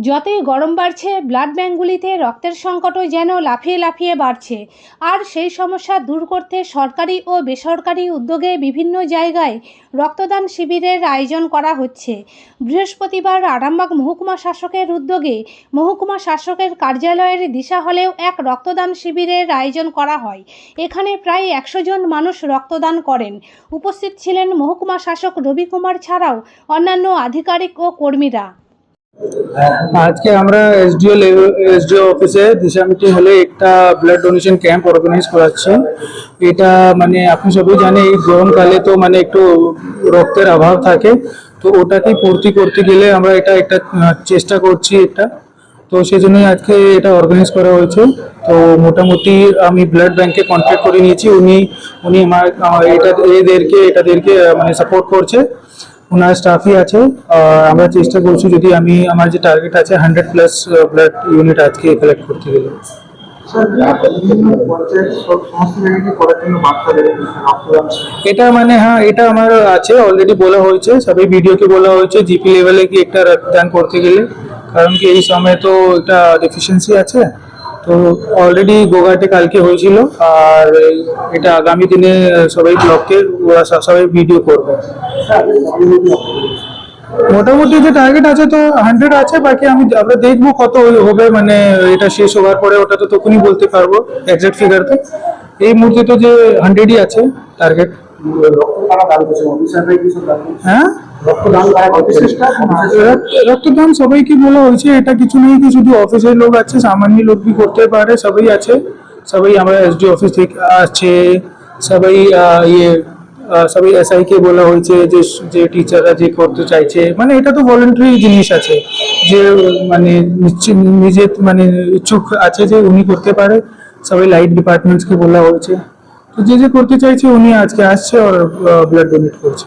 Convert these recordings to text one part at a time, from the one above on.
যতই গরম বাড়ছে ব্লাড ব্যাঙ্কগুলিতে রক্তের সংকটও যেন লাফিয়ে লাফিয়ে বাড়ছে। আর সেই সমস্যা দূর করতে সরকারি ও বেসরকারি উদ্যোগে বিভিন্ন জায়গায় রক্তদান শিবিরের আয়োজন করা হচ্ছে। বৃহস্পতিবার আরামবাগ মহকুমা শাসকের উদ্যোগে মহকুমা শাসকের কার্যালয়ের দিশা হলেও এক রক্তদান শিবিরের আয়োজন করা হয়। এখানে প্রায় একশো জন মানুষ রক্তদান করেন। উপস্থিত ছিলেন মহকুমা শাসক রবি কুমার ছাড়াও অন্যান্য আধিকারিক ও কর্মীরা। আজকে আমরা এসডিও এসডিও অফিসে দিশা হলে একটা ব্লাড ডোনেশন ক্যাম্প অর্গানাইজ করাচ্ছি। এটা মানে আপনি সবাই জানেন, এই গরমকালে তো মানে একটু রক্তের অভাব থাকে। তো ওটাকে পূর্তি করতে গেলে আমরা এটা একটা চেষ্টা করছি এটা। তো সেই জন্যই আজকে এটা অর্গানাইজ করা হয়েছে। তো মোটামুটি আমি ব্লাড ব্যাংকে কন্ট্যাক্ট করে নিয়েছি। উনি উনি আমার এটা এদেরকে এটাদেরকে মানে সাপোর্ট করছে। ওনার স্টাফই আছে। আমরা চেষ্টা করছি যদি আমি আমার যে টার্গেট আছে হান্ড্রেড প্লাস ব্লাড ইউনিট আজকে কালেক্ট করতে গেলে। এটা মানে হ্যাঁ এটা আমার আছে অলরেডি বলা হয়েছে। সবাই ভিডিওকে বলা হয়েছে জিপি লেভেলে কি একটা রক্তদান করতে গেলে। কারণ কি এই সময় তো একটা ডেফিসিয়েন্সি আছে। তো অলরেডি গোঘাটে কালকে হয়েছিল আর এটা আগামী দিনে সবাই ব্লককে ওরা সব- সবাই ভিডিও করবে। মোটামুটি যে টার্গেট আছে তো হান্ড্রেড আছে বাকি আমি আমরা দেখব কত হবে মানে এটা শেষ হওয়ার পরে ওটা তো তখনই বলতে পারব এক্সাক্ট ফিগার তো। এই মুহূর্তে তো যে হান্ড্রেডই আছে টার্গেট হ্যাঁ? রক্তদান স্টাফ সবাইকে বলা হয়েছে? এটা কিছু নেই কি শুধু অফিসের লোক আছে সামান্য লোক বি করতে পারে? সবাই আছে। সবাই আমরা এসডি অফিস থেকে আছে সবাই ইয়ে সবাই এসআই কে বলা হয়েছে যে যে টিচাররা যে করতে চাইছে। মানে এটা তো ভলেন্টারি জিনিস আছে। যে মানে নিজে মানে ইচ্ছুক আছে যে উনি করতে পারে। সবাই লাইট ডিপার্টমেন্টসকে বলা হয়েছে। তো যে যে করতে চাইছে উনি আজকে আসছে আর ব্লাড ডোনেট করছে।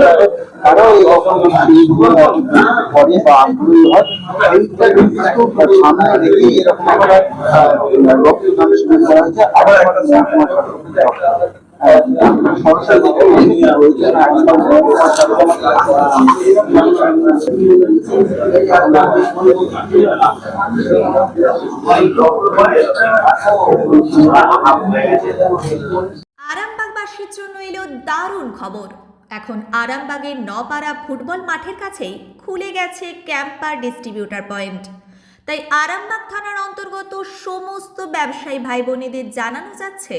আরও তারাও করে বা আগ্রহী হয় এইটা কিন্তু সামনে রেখেই এরকম একটা রক্তদান শিবির করা হয়েছে আবার একটা আরামবাগবাসীর জন্য এলো দারুণ খবর। এখন আরামবাগের নপাড়া ফুটবল মাঠের কাছেই খুলে গেছে ক্যাম্পার ডিস্ট্রিবিউটার পয়েন্ট। তাই আরামবাগ থানার অন্তর্গত সমস্ত ব্যবসায়ী ভাই বোনেদের জানানো যাচ্ছে